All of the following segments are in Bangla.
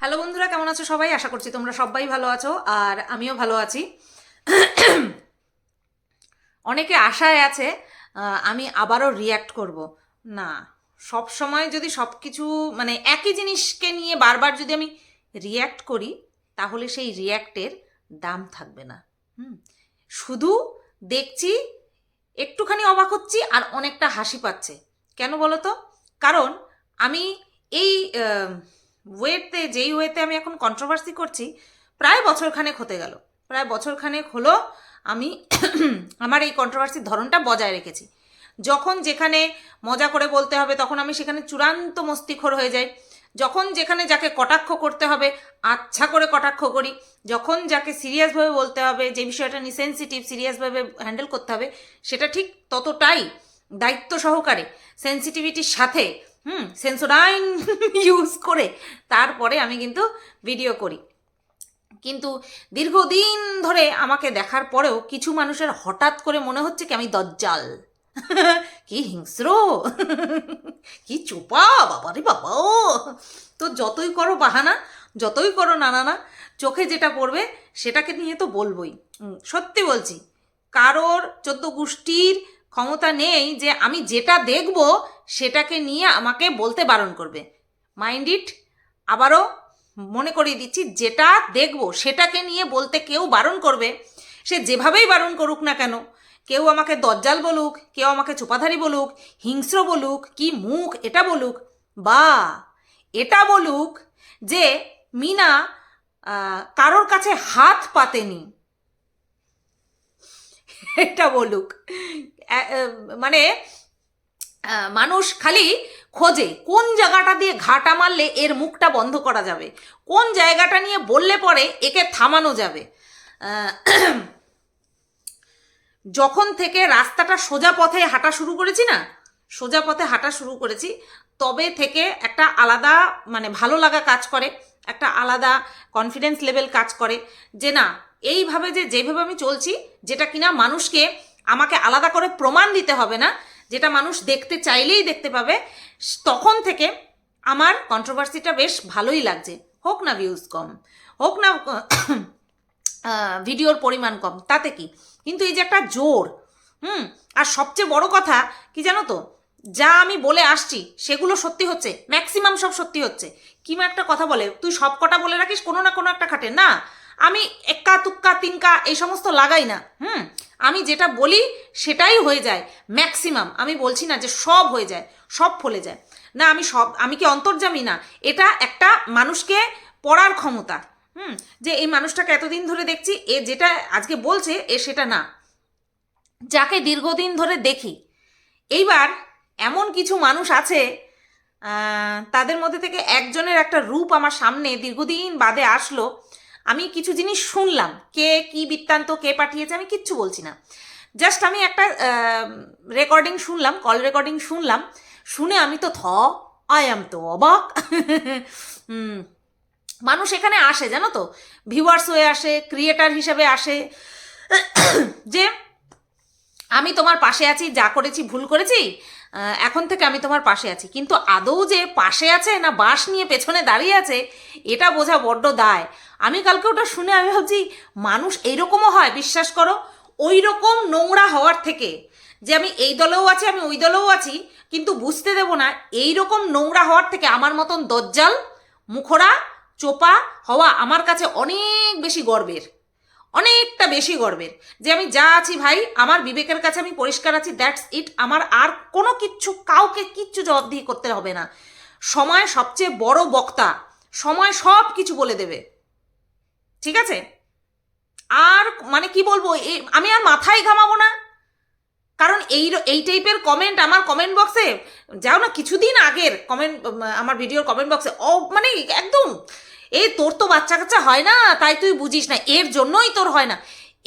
হ্যালো বন্ধুরা, কেমন আছো সবাই? আশা করছি তোমরা সবাই ভালো আছো, আর আমিও ভালো আছি। অনেকে আশায় আছে আমি আবারও রিয়্যাক্ট করব। না, সব সময় যদি সব কিছু মানে একই জিনিসকে নিয়ে বারবার যদি আমি রিয়্যাক্ট করি, তাহলে সেই রিয়্যাক্টের দাম থাকবে না। হুম, শুধু দেখছি, একটুখানি অবাক হচ্ছি, আর অনেকটা হাসি পাচ্ছে। কেন বলো তো? কারণ আমি এই ওয়েতে যেই ওয়েতে আমি এখন কন্ট্রোভার্সি করছি, প্রায় বছরখানেক হতে গেল। প্রায় বছরখানেক হলো আমি আমার এই কন্ট্রোভার্সির ধরনটা বজায় রেখেছি। যখন যেখানে মজা করে বলতে হবে, তখন আমি সেখানে চূড়ান্ত মস্তিখোর হয়ে যাই। যখন যেখানে যাকে কটাক্ষ করতে হবে আচ্ছা করে কটাক্ষ করি। যখন যাকে সিরিয়াসভাবে বলতে হবে, যে বিষয়টা নিয়ে সেন্সিটিভ সিরিয়াসভাবে হ্যান্ডেল করতে হবে, সেটা ঠিক ততটাই দায়িত্ব সহকারে সেন্সিটিভিটির সাথে হুম সেন্সোডাইন ইউজ করে তারপরে আমি কিন্তু ভিডিও করি। কিন্তু দীর্ঘদিন ধরে আমাকে দেখার পরেও কিছু মানুষের হঠাৎ করে মনে হচ্ছে কি আমি দজ্জাল। কি হিংস্র! কি চোপা! বাবারে বাবা! তো যতই করো বাহানা, যতই করো নানানা, চোখে যেটা পড়বে সেটাকে নিয়ে তো বলবই। সত্যি বলছি, কারোর চোদ্দ গোষ্ঠীর ক্ষমতা নেই যে আমি যেটা দেখব সেটাকে নিয়ে আমাকে বলতে বারণ করবে। মাইন্ড ইট, আবারও মনে করিয়ে দিচ্ছি, যেটা দেখব সেটাকে নিয়ে বলতে কেউ বারণ করবে। সে যেভাবেই বারণ করুক না কেন, কেউ আমাকে দজ্জাল বলুক, কেউ আমাকে চোপাধারি বলুক, হিংস্র বলুক, কি মুখ এটা বলুক, বা এটা বলুক যে, মিনা কারোর কাছে হাত পাতেনি। এটা বলুক। মানে মানুষ খালি খোঁজে কোন জায়গাটা দিয়ে ঘাটা মারলে এর মুখটা বন্ধ করা যাবে, কোন জায়গাটা নিয়ে বললে পরে একে থামানো যাবে। যখন থেকে রাস্তাটা সোজা পথে হাঁটা শুরু করেছি না, সোজা পথে হাঁটা শুরু করেছি, তবে থেকে একটা আলাদা মানে ভালো লাগা কাজ করে, একটা আলাদা কনফিডেন্স লেভেল কাজ করে যে না এইভাবে যে, যেভাবে আমি চলছি, যেটা কিনা মানুষকে আমাকে আলাদা করে প্রমাণ দিতে হবে না, যেটা মানুষ দেখতে চাইলেই দেখতে পাবে তখন থেকে আমার কন্ট্রোভার্সিটা বেশ ভালোই লাগছে। হোক না ভিউজ কম, হোক না ভিডিওর পরিমাণ কম, তাতে কি? কিন্তু এই যে একটা জোর, হুম, আর সবচেয়ে বড় কথা, কি জানো তো? যা আমি বলে আসছি, সেগুলো সত্যি হচ্ছে ম্যাক্সিমাম সব সত্যি হচ্ছে। কিমা একটা কথা বলে, তুই সব কটা বলে রাখিস, কোনো না কোনো একটা খাটে। না আমি এক্কা, তুক্কা, তিনকা এই সমস্ত লাগাই না। হুম, আমি যেটা বলি সেটাই হয়ে যায়। ম্যাক্সিমাম, আমি বলছি না যে সব হয়ে যায়, সব ফলে যায়। না, আমি সব, আমি কি অন্তর্জামী না? এটা একটা মানুষকে পড়ার ক্ষমতা। হুম, যে এই মানুষটাকে এতদিন ধরে দেখছি, এ যেটা আজকে বলছে, এ সেটা না। যাকে দীর্ঘদিন ধরে দেখি, এইবার এমন কিছু মানুষ আছে তাদের মধ্যে থেকে একজনের একটা রূপ আমার সামনে দীর্ঘদিন বাদে আসলো। আমি কিছু জিনিস শুনলাম, কে কি বৃত্তান্ত, কে পাঠিয়েছে আমি কিচ্ছু বলছি না। জাস্ট আমি একটা রেকর্ডিং শুনলাম কল রেকর্ডিং শুনলাম, শুনে আমি তো থ আই এম তো অবাক। মানুষ এখানে আসে, জানো তো? ভিউয়ার্স হয়ে আসে ক্রিয়েটার হিসেবে আসে। যে, আমি তোমার পাশে আছি, যা করেছি, ভুল করেছি এখন থেকে আমি তোমার পাশে আছি। কিন্তু আদৌ যে পাশে আছে না বাঁশ নিয়ে পেছনে দাঁড়িয়ে আছে, এটা বোঝা বড্ড দায়। আমি কালকে ওটা শুনে আমি ভাবছি, মানুষ এইরকমও হয়, বিশ্বাস করো? ওই রকম নোংরা হওয়ার থেকে। যে আমি এই দলেও আছি, আমি ওই দলেও আছি, কিন্তু বুঝতে দেব না এই রকম নোংরা হওয়ার থেকে আমার মতন দজ্জাল, মুখরা, চোপা হওয়া আমার কাছে অনেক বেশি গর্বের। অনেকটা বেশি গর্বের যে আমি যা আছি ভাই, আমার বিবেকের কাছে আমি পরিষ্কার আছি দ্যাটস ইট আমার আর কোনো কিচ্ছু, কাউকে কিচ্ছু জবাবদিহি করতে হবে না। সময় সবচেয়ে বড় বক্তা, সময় সব কিছু বলে দেবে। ঠিক আছে? আর মানে কি বলব আমি আর মাথায় ঘামাবো না। কারণ এই এই টাইপের কমেন্ট আমার কমেন্ট বক্সে যাও না, কিছুদিন আগের কমেন্ট আমার ভিডিওর কমেন্ট বক্সে ও মানে একদম এই তোর তো বাচ্চা কাচ্চা হয় না, তাই তুই বুঝিস না, এর জন্যই তোর হয় না।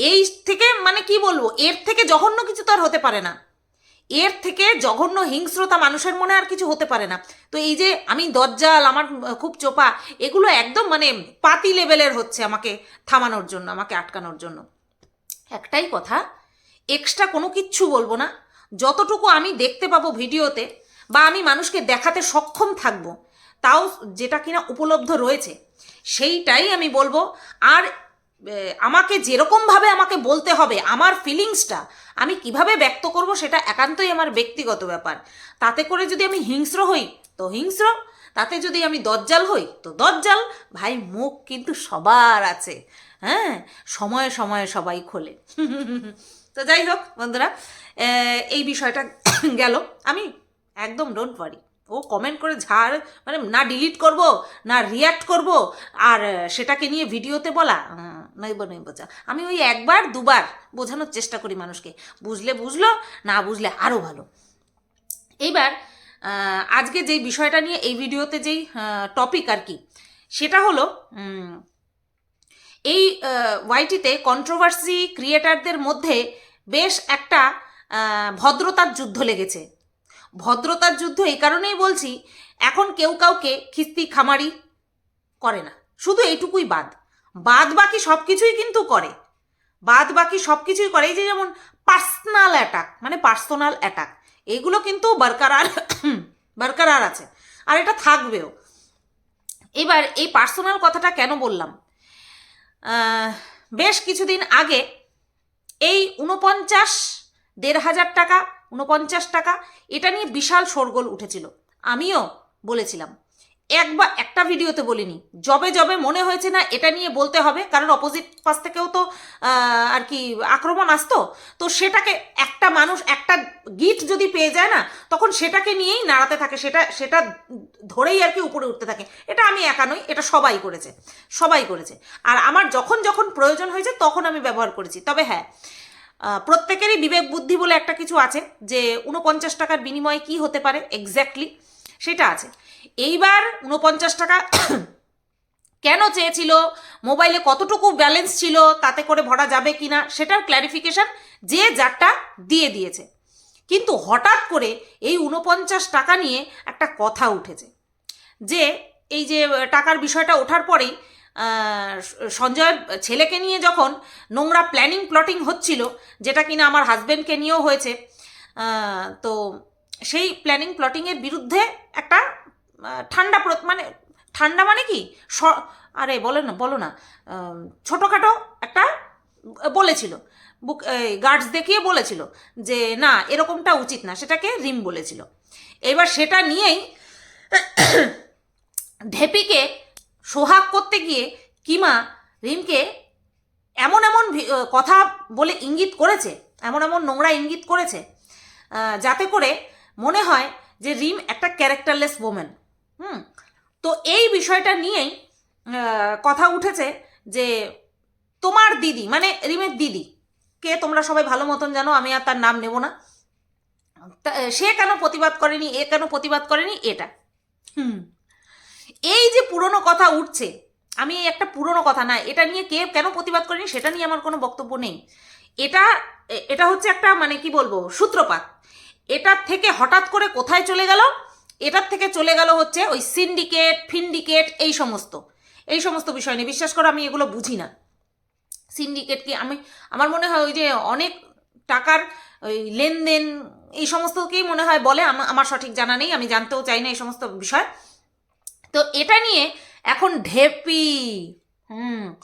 এই থেকে মানে কি বলব, এর থেকে জঘন্য কিছু তো আর হতে পারে না। এর থেকে জঘন্য হিংস্রতা মানুষের মনে আর কিছু হতে পারে না। তো এই যে আমি দজ্জাল, আমার খুব চোপা, এগুলো একদম মানে পাতি লেভেলের হচ্ছে আমাকে থামানোর জন্য, আমাকে আটকানোর জন্য। একটাই কথা এক্সট্রা কোনো কিচ্ছু বলব না। যতটুকু আমি দেখতে পাবো ভিডিওতে বা আমি মানুষকে দেখাতে সক্ষম থাকব, তাও যেটা কিনা উপলব্ধ রয়েছে, সেইটাই আমি বলব। আর আমাকে যেরকমভাবে আমাকে বলতে হবে, আমার ফিলিংসটা আমি কীভাবে ব্যক্ত করব সেটা একান্তই আমার ব্যক্তিগত ব্যাপার। তাতে করে যদি আমি হিংস্র হই, তো হিংস্র। তাতে যদি আমি দজ্জাল হই, তো দজ্জাল। ভাই, মুখ কিন্তু সবার আছে হ্যাঁ? সময়ে সময়ে সবাই খোলে। তো যাই হোক, বন্ধুরা এই বিষয়টা গেল। আমি একদম ডোন্ট ওয়ারি ও কমেন্ট করে ঝাড় মানে না ডিলিট করব, না রিয়াক্ট করব, আর সেটাকে নিয়ে ভিডিওতে বলা নইব নইব, যা। আমি ওই একবার, দুবার বোঝানোর চেষ্টা করি মানুষকে। বুঝলে বুঝলো, না বুঝলে আরও ভালো। এইবার আজকে যেই বিষয়টা নিয়ে এই ভিডিওতে যেই টপিক আর কি, সেটা হলো এই ওয়াইটিতে কন্ট্রোভার্সি ক্রিয়েটারদের মধ্যে বেশ একটা ভদ্রতার যুদ্ধ লেগেছে। ভদ্রতার যুদ্ধ এই কারণেই বলছি, এখন কেউ কাউকে খিস্তি খামারি করে না। শুধু এইটুকুই বাদ। বাদ বাকি সব কিছুই কিন্তু করে। বাদ বাকি সব কিছুই করে। এই যে যেমন পার্সোনাল অ্যাটাক মানে পার্সোনাল অ্যাটাক, এগুলো কিন্তু বরকরার বরকরার আছে। আর এটা থাকবেও। এবার এই পার্সোনাল কথাটা কেন বললাম? বেশ কিছুদিন আগে এই উনপঞ্চাশ দেড় হাজার টাকা উনপঞ্চাশ টাকা, এটা নিয়ে বিশাল শোরগোল উঠেছিল। আমিও বলেছিলাম একবার একটা ভিডিওতে বলিনি। জবে জবে মনে হয়েছে না এটা নিয়ে বলতে হবে, কারণ অপোজিট পাশ থেকেও তো আর কি আক্রমণ আসতো। তো সেটাকে একটা মানুষ, একটা গিট যদি পেয়ে যায় না, তখন সেটাকে নিয়েই নাড়াতে থাকে, সেটা সেটা ধরেই আর কি উপরে উঠতে থাকে। এটা আমি একা নই, এটা সবাই করেছে সবাই করেছে। আর আমার যখন যখন প্রয়োজন হয়েছে, তখন আমি ব্যবহার করেছি। তবে হ্যাঁ প্রত্যেকেরই বিবেক বুদ্ধি বলে একটা কিছু আছে, যে উনপঞ্চাশ টাকার বিনিময়ে কি হতে পারে এক্স্যাক্টলি সেটা আছে। এইবার উনপঞ্চাশ টাকা কেন চেয়েছিল? মোবাইলে কতটুকু ব্যালেন্স ছিল? তাতে করে ভরা যাবে কি না সেটার ক্ল্যারিফিকেশন যে যারটা দিয়ে দিয়েছে। কিন্তু হঠাৎ করে এই উনপঞ্চাশ টাকা নিয়ে একটা কথা উঠেছে। যে এই যে টাকার বিষয়টা ওঠার পরেই সঞ্জয়ের ছেলেকে নিয়ে যখন নোংরা প্ল্যানিং প্লটিং হচ্ছিল, যেটা কিনা আমার হাজব্যান্ডকে নিয়েও হয়েছে তো সেই প্ল্যানিং প্লটিংয়ের বিরুদ্ধে একটা ঠান্ডা মানে ঠান্ডা মানে কি? স- আরে বলো না বলো না। ছোটোখাটো একটা বলেছিল। বুক গার্ডস দেখিয়ে বলেছিল যে, না, এরকমটা উচিত না, সেটাকে রিম বলেছিল। এবার সেটা নিয়েই ঢেপিকে সোহাগ করতে গিয়ে কিমা রিমকে এমন এমন কথা বলে ইঙ্গিত করেছে, এমন এমন নোংরা ইঙ্গিত করেছে যাতে করে মনে হয় যে রিম একটা ক্যারেক্টারলেস ওমেন হুম। তো এই বিষয়টা নিয়েই কথা উঠেছে যে তোমার দিদি মানে রিমের দিদি, কে তোমরা সবাই ভালো মতন জানো, আমি আর তার নাম নেব না। সে কেন প্রতিবাদ করেনি, এ কেন প্রতিবাদ করেনি, এটা। হুম। এই যে পুরনো কথা উঠছে, আমি একটা পুরনো কথা না, এটা নিয়ে কে কেন প্রতিবাদ করেনি, সেটা নিয়ে আমার কোনো বক্তব্য নেই। এটা এটা হচ্ছে একটা মানে কি বলব, সূত্রপাত। এটার থেকে হঠাৎ করে কোথায় চলে গেল? এটার থেকে চলে গেল হচ্ছে ওই সিন্ডিকেট ফিন্ডিকেট এই সমস্ত। এই সমস্ত বিষয় নিয়ে। বিশ্বাস করো, আমি এগুলো বুঝি না। সিন্ডিকেট কি? আমি, আমার মনে হয় ওই যে অনেক টাকার ওই লেনদেন, এই সমস্তকেই মনে হয় বলে। আমার সঠিক জানা নেই, আমি জানতেও চাই না এই সমস্ত বিষয়। তো এটা নিয়ে এখন ঢেপি। হুম।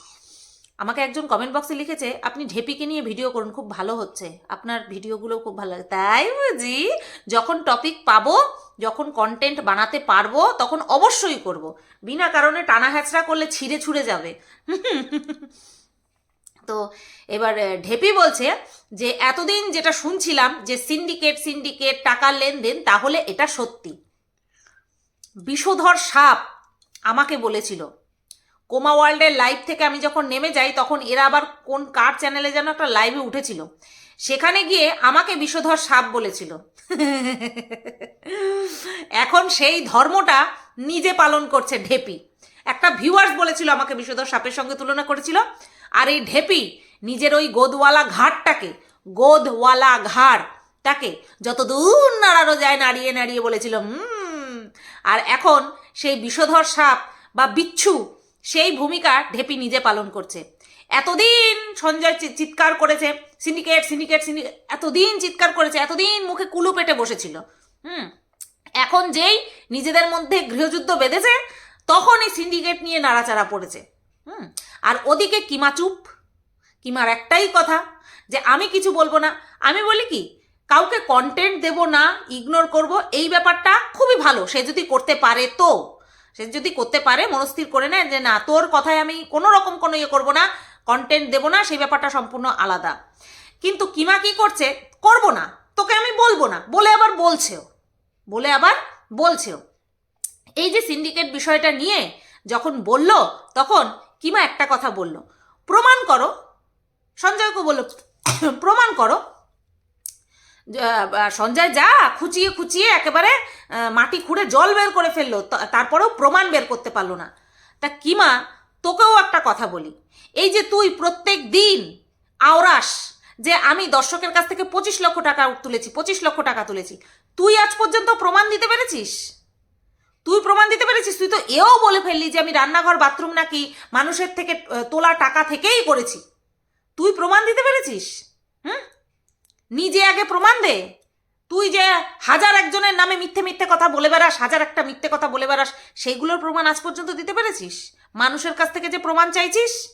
আমাকে একজন কমেন্ট বক্সে লিখেছে, আপনি ঢেপিকে নিয়ে ভিডিও করুন, খুব ভালো হচ্ছে। আপনার ভিডিওগুলো খুব ভালো লাগে। তাই বুঝি যখন টপিক পাবো যখন কন্টেন্ট বানাতে পারব, তখন অবশ্যই করব। বিনা কারণে টানা হ্যাচড়া করলে ছিঁড়ে ছুঁড়ে যাবে। তো এবার ঢেপি বলছে যে, এতদিন যেটা শুনছিলাম যে সিন্ডিকেট সিন্ডিকেট টাকার লেনদেন, তাহলে এটা সত্যি। বিষধর সাপ আমাকে বলেছিল। কোমা ওয়ার্ল্ডের লাইভ থেকে আমি যখন নেমে যাই, তখন এরা আবার কোন, কার চ্যানেলে যেন একটা লাইভে উঠেছিল। সেখানে গিয়ে আমাকে বিষধর সাপ বলেছিল। এখন সেই ধর্মটা নিজে পালন করছে ঢেপি। একটা ভিউয়ার্স বলেছিল আমাকে বিষধর সাপের সঙ্গে তুলনা করেছিল। আর এই ঢেপি নিজের ওই গোদওয়ালা ঘাটটাকে, গোদওয়ালা ঘাড় তাকে যত দূর নাড়ানো যায় নাড়িয়ে নাড়িয়ে বলেছিল আর এখন সেই বিষধর সাপ বা বিচ্ছু, সেই ভূমিকা ঢেপি নিজে পালন করছে। এতদিন সঞ্জয় চিৎকার করেছে সিন্ডিকেট সিন্ডিকেট সিন্ডিকেট এতদিন চিৎকার করেছে, এতদিন মুখে কুলু পেটে বসেছিল। হুম? এখন যেই নিজেদের মধ্যে গৃহযুদ্ধ বেঁধেছে তখন এই সিন্ডিকেট নিয়ে নাড়াচাড়া পড়েছে। হুম? আর ওদিকে কিমা চুপ? কিমার একটাই কথা যে আমি কিছু বলব না। আমি বলি কি, কাউকে কন্টেন্ট দেব না ইগনোর করব, এই ব্যাপারটা খুবই ভালো। সে যদি করতে পারে তো। সে যদি করতে পারে, মনস্থির করে নেয় যে না, তোর কথায় আমি কোনো রকম কোনো ইয়ে করব না। কন্টেন্ট দেবো না, সেই ব্যাপারটা সম্পূর্ণ আলাদা। কিন্তু কিমা কি করছে? করব না। তোকে আমি বলব না। বলে আবার বলছেও। বলে আবার বলছেও। এই যে সিন্ডিকেট বিষয়টা নিয়ে যখন বলল, তখন কিমা একটা কথা বলল। প্রমাণ করো। সঞ্জয়কে বলল, প্রমাণ করো। সঞ্জয় যা খুঁচিয়ে খুঁচিয়ে একেবারে মাটি খুঁড়ে জল বের করে ফেলল তারপরেও প্রমাণ বের করতে পারল না। তা কিমা তোকেও একটা কথা বলি। এই যে তুই প্রত্যেক দিন আওরাস যে আমি দর্শকের কাছ থেকে পঁচিশ লক্ষ টাকা তুলেছি, পঁচিশ লক্ষ টাকা তুলেছি, তুই আজ পর্যন্ত প্রমাণ দিতে পেরেছিস? তুই প্রমাণ দিতে পেরেছিস? তুই তো এও বলে ফেললি যে আমি রান্নাঘর, বাথরুম নাকি মানুষের থেকে তোলা টাকা থেকেই করেছি। তুই প্রমাণ দিতে পেরেছিস? হুম? নিজে আগে প্রমাণ দে। তুই যে হাজার একজনের নামে মিথ্যে মিথ্যে কথা বলে বেড়াস, হাজার একটা মিথ্যে কথা বলে বেড়াস, সেইগুলোর প্রমাণ আজ পর্যন্ত দিতে পেরেছিস? মানুষের কাছ থেকে যে প্রমাণ চাইছিস?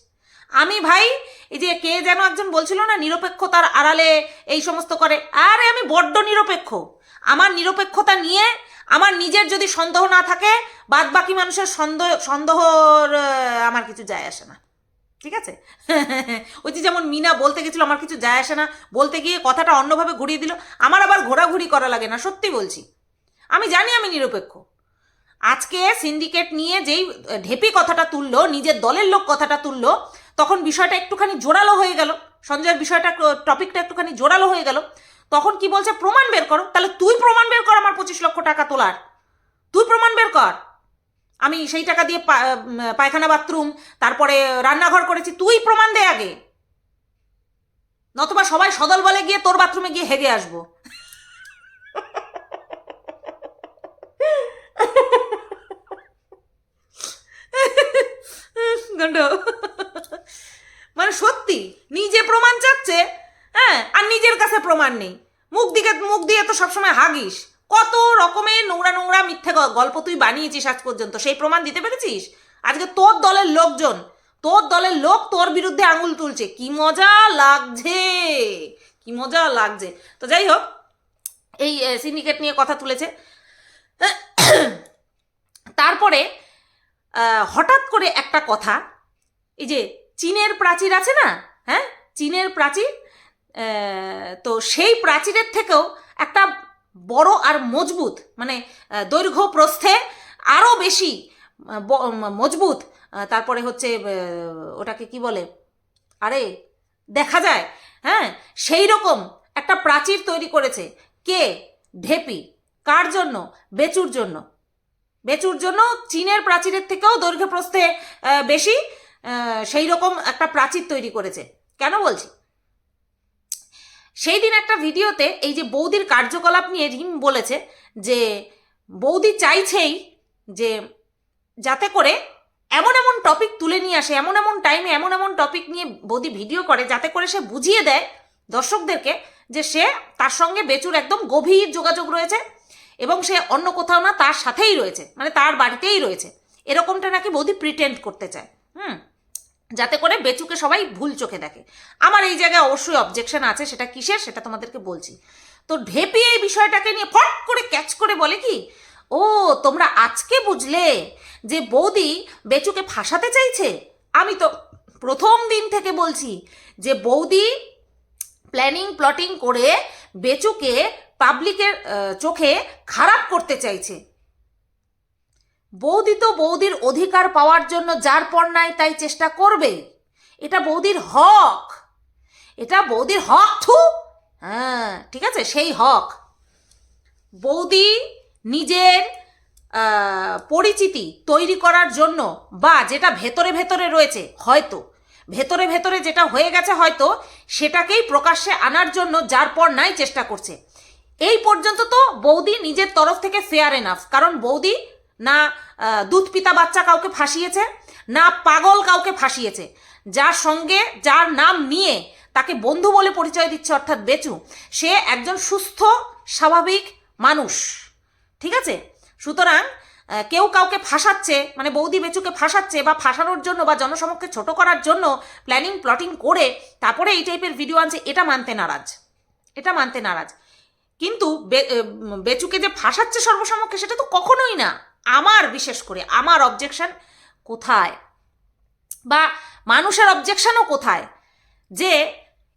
আমি ভাই, এই যে কে যেন একজন বলছিল না, নিরপেক্ষতার আড়ালে এই সমস্ত করে। আরে, আমি বড্ড নিরপেক্ষ। আমার নিরপেক্ষতা নিয়ে আমার নিজের যদি সন্দেহ না থাকে বাদ বাকি মানুষের সন্দেহ, সন্দেহর আমার কিছু যায় আসে না। ঠিক আছে? ওই যে যেমন মিনা বলতে গেছিল, আমার কিছু যায় আসে না। বলতে গিয়ে কথাটা অন্যভাবে ঘুরিয়ে দিল। আমার আবার ঘোরাঘুরি করা লাগে না, সত্যি বলছি। আমি জানি আমি নিরপেক্ষ। আজকে সিন্ডিকেট নিয়ে যেই ঢেপি কথাটা তুললো, নিজের দলের লোক কথাটা তুললো, তখন বিষয়টা একটুখানি জোরালো হয়ে গেল। সঞ্জয়ের বিষয়টা টপিকটা একটুখানি জোরালো হয়ে গেল। তখন কি বলছে, প্রমাণ বের করো। তাহলে তুই প্রমাণ বের কর আমার পঁচিশ লক্ষ টাকা তোলার। তুই প্রমাণ বের কর। আমি সেই টাকা দিয়ে পায়খানা বাথরুম, তারপরে রান্নাঘর করেছি, তুই প্রমাণ দে আগে। নতুবা সবাই সদল বলে গিয়ে তোর বাথরুমে গিয়ে হেগে আসব। মানে সত্যি, নিজে প্রমাণ চাচ্ছে হ্যাঁ আর নিজের কাছে প্রমাণ নেই। মুখ দিকে, মুখ দিয়ে তো সবসময় হাগিস। কত রকমের নোংরা নোংরা মিথ্যে গল্প তুই বানিয়েছিস আজ পর্যন্ত, সেই প্রমাণ দিতে পেরেছিস? আজকে তোর দলের লোকজন, তোর দলের লোক তোর বিরুদ্ধে আঙুল তুলছে। কি মজা লাগছে, কি মজা লাগছে। তো যাই হোক, এই সিন্ডিকেট নিয়ে কথা তুলেছে। তারপরে হঠাৎ করে একটা কথা। এই যে চীনের প্রাচীর আছে না? হ্যাঁ? চীনের প্রাচীর? তো সেই প্রাচীরের থেকেও একটা বড় আর মজবুত মানে দৈর্ঘ্য প্রস্থে আরও বেশি মজবুত তারপরে হচ্ছে ওটাকে কি বলে? আরে, দেখা যায় হ্যাঁ? সেই রকম একটা প্রাচীর তৈরি করেছে। কে? ঢেপি। কার জন্য? বেচুর জন্য। বেচুর জন্য চীনের প্রাচীরের থেকেও দৈর্ঘ্য প্রস্থে বেশি সেই রকম একটা প্রাচীর তৈরি করেছে। কেন বলছি? সেই দিন একটা ভিডিওতে এই যে বৌদির কার্যকলাপ নিয়ে রিম বলেছে যে বৌদি চাইছেই যে যাতে করে এমন এমন টপিক তুলে নিয়ে আসে, এমন এমন টাইমে এমন এমন টপিক নিয়ে বৌদি ভিডিও করে, যাতে করে সে বুঝিয়ে দেয় দর্শকদেরকে যে সে তার সঙ্গে বেচুর একদম গভীর যোগাযোগ রয়েছে। এবং সে অন্য কোথাও না তার সাথেই রয়েছে মানে তার বাড়িতেই রয়েছে। এরকমটা নাকি বৌদি প্রিটেন্ড করতে চায়, হুম? যাতে করে বেচুকে সবাই ভুল চোখে দেখে। আমার এই জায়গায় অবশ্যই অবজেকশন আছে, সেটা কিসের সেটা তোমাদেরকে বলছি। তো ঢেপি এই বিষয়টাকে নিয়ে ফট করে ক্যাচ করে বলে কি, ও, তোমরা আজকে বুঝলে যে বৌদি বেচুকে ফাঁসাতে চাইছে? আমি তো প্রথম দিন থেকে বলছি যে বৌদি প্ল্যানিং প্লটিং করে বেচুকে পাবলিকের চোখে খারাপ করতে চাইছে। বৌদি তো বৌদির অধিকার পাওয়ার জন্য যার পর নাই তাই চেষ্টা করবে। এটা বৌদির হক। এটা বৌদির হক থু। হ্যাঁ ঠিক আছে, সেই হক। বৌদি নিজের পরিচিতি তৈরি করার জন্য বা যেটা ভেতরে ভেতরে রয়েছে, হয়তো, ভেতরে ভেতরে যেটা হয়ে গেছে হয়তো, সেটাকেই প্রকাশ্যে আনার জন্য যার পর নাই চেষ্টা করছে। এই পর্যন্ত তো বৌদি নিজের তরফ থেকে ফেয়ার এনাফ কারণ বৌদি না দুধ পিতা বাচ্চা কাউকে ফাঁসিয়েছে, না পাগল কাউকে ফাঁসিয়েছে। যার সঙ্গে যার নাম নিয়ে তাকে বন্ধু বলে পরিচয় দিচ্ছে অর্থাৎ বেচু, সে একজন সুস্থ, স্বাভাবিক মানুষ। ঠিক আছে? সুতরাং কেউ কাউকে ফাঁসাচ্ছে মানে বৌদি বেচুকে ফাঁসাচ্ছে বা ফাঁসানোর জন্য বা জনসমক্ষে ছোট করার জন্য প্ল্যানিং প্লটিং করে তারপরে এই টাইপের ভিডিও আনছে, এটা মানতে নারাজ। এটা মানতে নারাজ। কিন্তু বেচুকে যে ফাঁসাচ্ছে সর্বসমক্ষে, সেটা তো কখনোই না। আমার, বিশেষ করে আমার অবজেকশন কোথায়? বা মানুষের অবজেকশনও কোথায়? যে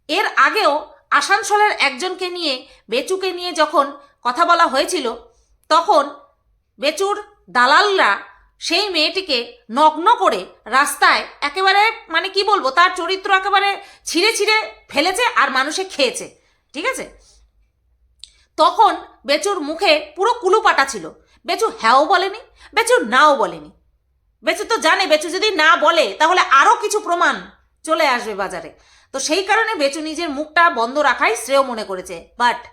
এর আগেও আসানসোলের একজনকে নিয়ে, বেচুকে নিয়ে যখন কথা বলা হয়েছিল, তখন বেচুর দালালরা সেই মেয়েটিকে নগ্ন করে রাস্তায় একেবারে মানে কি বলব, তার চরিত্র একেবারে ছিঁড়ে ছিঁড়ে ফেলেছে আর মানুষে খেয়েছে। ঠিক আছে? তখন বেচুর মুখে পুরো কুলুপাটা ছিল। বেচু হ্যাঁও বলেনি, বেচু নাও বলেনি। বেচু তো জানে, বেচু যদি না বলে, তাহলে আরও কিছু প্রমাণ চলে আসবে বাজারে। তো সেই কারণে বেচু নিজের মুখটা বন্ধ রাখাই শ্রেয় মনে করেছে। বাট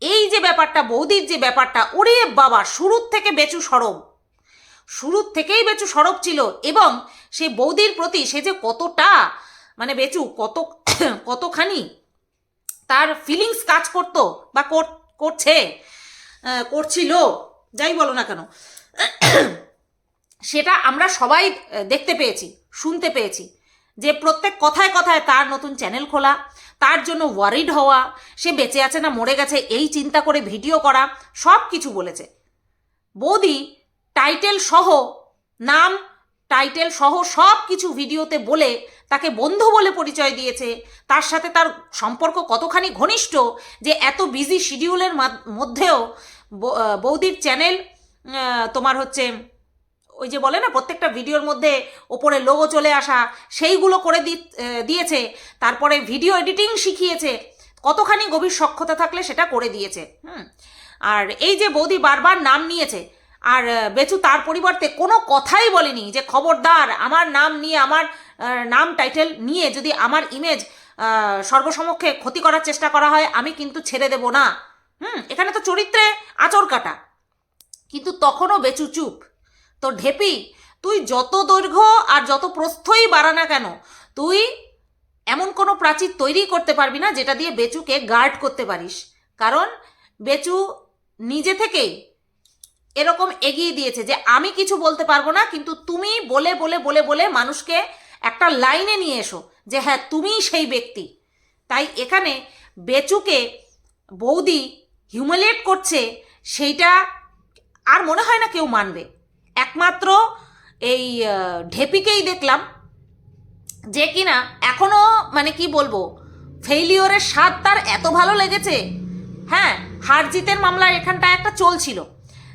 এই যে ব্যাপারটা, বৌদির যে ব্যাপারটা, ওরে বাবা, শুরুর থেকে বেচু সরব। শুরুর থেকেই বেচু সরব ছিল এবং সেই বৌদির প্রতি সে যে কতটা মানে বেচু কত, কতখানি তার ফিলিংস কাজ করতো বা করছে করছিল, যাই বলো না কেন, সেটা আমরা সবাই দেখতে পেয়েছি, শুনতে পেয়েছি। যে প্রত্যেক কথায় কথায় তার নতুন চ্যানেল খোলা, তার জন্য ওয়ারিড হওয়া, সে বেঁচে আছে না মরে গেছে, এই চিন্তা করে ভিডিও করা সব কিছু বলেছে। বৌদি টাইটেল সহ, নাম টাইটেল সহ সব কিছু ভিডিওতে বলে তাকে বন্ধু বলে পরিচয় দিয়েছে। তার সাথে তার সম্পর্ক কতখানি ঘনিষ্ঠ যে এত বিজি শিডিউলের মধ্যেও বৌদির চ্যানেল তোমার হচ্ছে ওই যে বলে না, প্রত্যেকটা ভিডিওর মধ্যে ওপরে লোগো চলে আসা, সেইগুলো করে দি- দিয়েছে। তারপরে ভিডিও এডিটিং শিখিয়েছে। কতখানি গভীর সক্ষতা থাকলে সেটা করে দিয়েছে। হুম। আর এই যে বৌদি বারবার নাম নিয়েছে আর বেচু তার পরিবর্তে কোনো কথাই বলেনি যে, খবরদার, আমার নাম নিয়ে, আমার নাম টাইটেল নিয়ে যদি আমার ইমেজ সর্বসমক্ষে ক্ষতি করার চেষ্টা করা হয়, আমি কিন্তু ছেড়ে দেব না। হুম, এখানে তো চরিত্রে আচর কাটা। কিন্তু তখনও বেচু চুপ। তো ঢেপি, তুই যত দৈর্ঘ্য আর যত প্রস্থই বাড়া না কেন, তুই এমন কোনো প্রাচীর তৈরি করতে পারবি না, যেটা দিয়ে বেচুকে গার্ড করতে পারিস। কারণ, বেচু নিজে থেকেই এরকম এগিয়ে দিয়েছে যে আমি কিছু বলতে পারব না, কিন্তু তুমি বলে বলে বলে বলে মানুষকে একটা লাইনে নিয়ে এসো যে হ্যাঁ তুমিই সেই ব্যক্তি। তাই এখানে বেচুকে বৌদি হিউমিলিয়েট করছে, সেইটা আর মনে হয় না কেউ মানবে। একমাত্র এই ঢেপিকেই দেখলাম যে কিনা এখনও মানে কি বলব ফেইলিওরের স্বাদ তার এত ভালো লেগেছে। হ্যাঁ হার জিতের মামলা এখানটা একটা চলছিল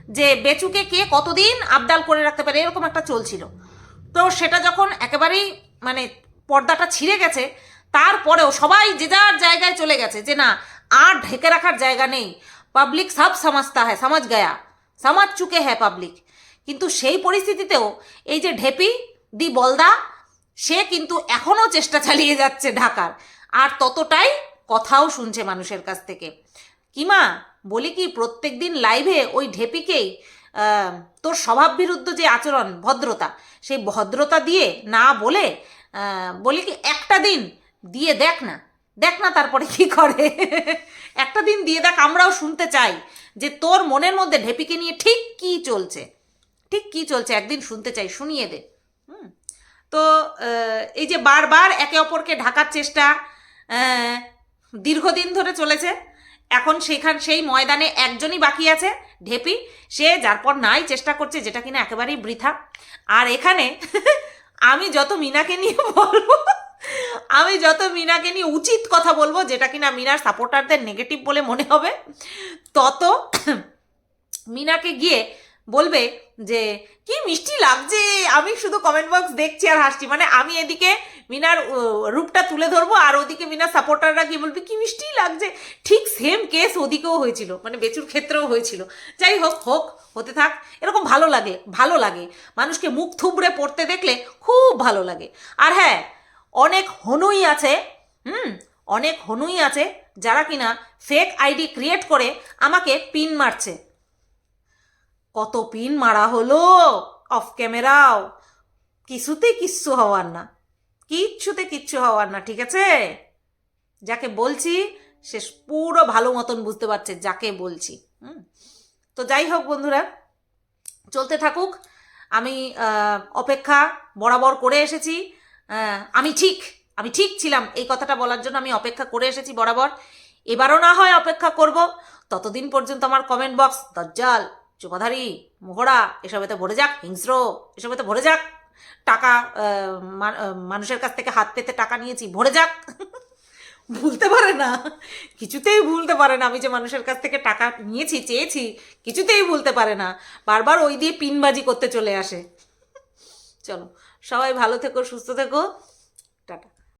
যে বেচুকে কে কতদিন আবদাল করে রাখতে পারে, এরকম একটা চলছিল তো সেটা যখন একেবারেই মানে পর্দাটা ছিঁড়ে গেছে, তারপরেও সবাই যে যার জায়গায় চলে গেছে, যে না, আর ঢেকে রাখার জায়গা নেই। পাবলিক সব সমাজতা হ্যাঁ সমাজ গয়া, সমাজ চুকে হ্যাঁ পাবলিক। কিন্তু সেই পরিস্থিতিতেও এই যে ঢেপি, দি বলদা, সে কিন্তু এখনও চেষ্টা চালিয়ে যাচ্ছে ঢাকার। আর ততটাই কথাও শুনছে মানুষের কাছ থেকে। কিমা বলি কি প্রত্যেক দিন লাইভে ওই ঢেপিকেই তোর স্বভাব বিরুদ্ধ যে আচরণ, ভদ্রতা, সেই ভদ্রতা দিয়ে না বলে বলি কি, একটা দিন দিয়ে দেখ না দেখ না তারপরে কি করে। একটা দিন দিয়ে দেখ, আমরাও শুনতে চাই যে তোর মনের মধ্যে ঢেপিকে নিয়ে ঠিক কি চলছে, ঠিক কি চলছে, একদিন শুনতে চাই, শুনিয়ে দে। তো এই যে বারবার একে অপরকে ঢাকার চেষ্টা দীর্ঘদিন ধরে চলেছে এখন সেখান, সেই ময়দানে একজনই বাকি আছে, ঢেপি। সে যার পর নাই চেষ্টা করছে, যেটা কিনা একেবারেই বৃথা। আর এখানে আমি যত মিনাকে নিয়ে বলব, আমি যত মিনাকে নিয়ে উচিত কথা বলব, যেটা কিনা মিনার সাপোর্টারদের নেগেটিভ বলে মনে হবে, তত মিনাকে গিয়ে বলবে যে, কি মিষ্টি লাগছে, আমি শুধু কমেন্ট বক্স দেখছি আর হাসছি। মানে আমি এদিকে মিনার রূপটা তুলে ধরবো আর ওদিকে মিনার সাপোর্টাররা গিয়ে বলবে, কি মিষ্টি লাগছে। ঠিক সেম কেস ওদিকেও হয়েছিল মানে বেচুর ক্ষেত্রেও হয়েছিল। যাই হোক হোক, হতে থাক, এরকম ভালো লাগে ভালো লাগে। মানুষকে মুখ থুবড়ে পড়তে দেখলে খুব ভালো লাগে। আর হ্যাঁ অনেক হনুই আছে, হুম, অনেক হনুই আছে যারা কিনা ফেক আইডি ক্রিয়েট করে আমাকে পিন মারছে। কত পিন মারা হলো? অফ ক্যামেরাও কিছুতে কিচ্ছু হওয়ার না। কিচ্ছুতে কিচ্ছু হওয়ার না, ঠিক আছে? যাকে বলছি, সে পুরো ভালো মতন বুঝতে পারছে যাকে বলছি, হুম? তো যাই হোক বন্ধুরা, চলতে থাকুক। আমি অপেক্ষা বরাবর করে এসেছি। আমি ঠিক আমি ঠিক ছিলাম এই কথাটা বলার জন্য, আমি অপেক্ষা করে এসেছি বরাবর। এবারও না হয় অপেক্ষা করব। ততদিন পর্যন্ত আমার কমেন্ট বক্স দজ্জাল, চুপাধারী, মোহরা, এসবেতে ভরে যাক, হিংস্র, এসবেতে ভরে যাক। টাকা মানুষের কাছ থেকে হাত পেতে টাকা নিয়েছি, ভরে যাক। ভুলতে পারে না। কিছুতেই ভুলতে পারে না। আমি যে মানুষের কাছ থেকে টাকা নিয়েছি, চেয়েছি, কিছুতেই ভুলতে পারে না। বারবার ওই দিয়ে পিনবাজি করতে চলে আসে। চলো, সবাই ভালো থেকো, সুস্থ থেকো।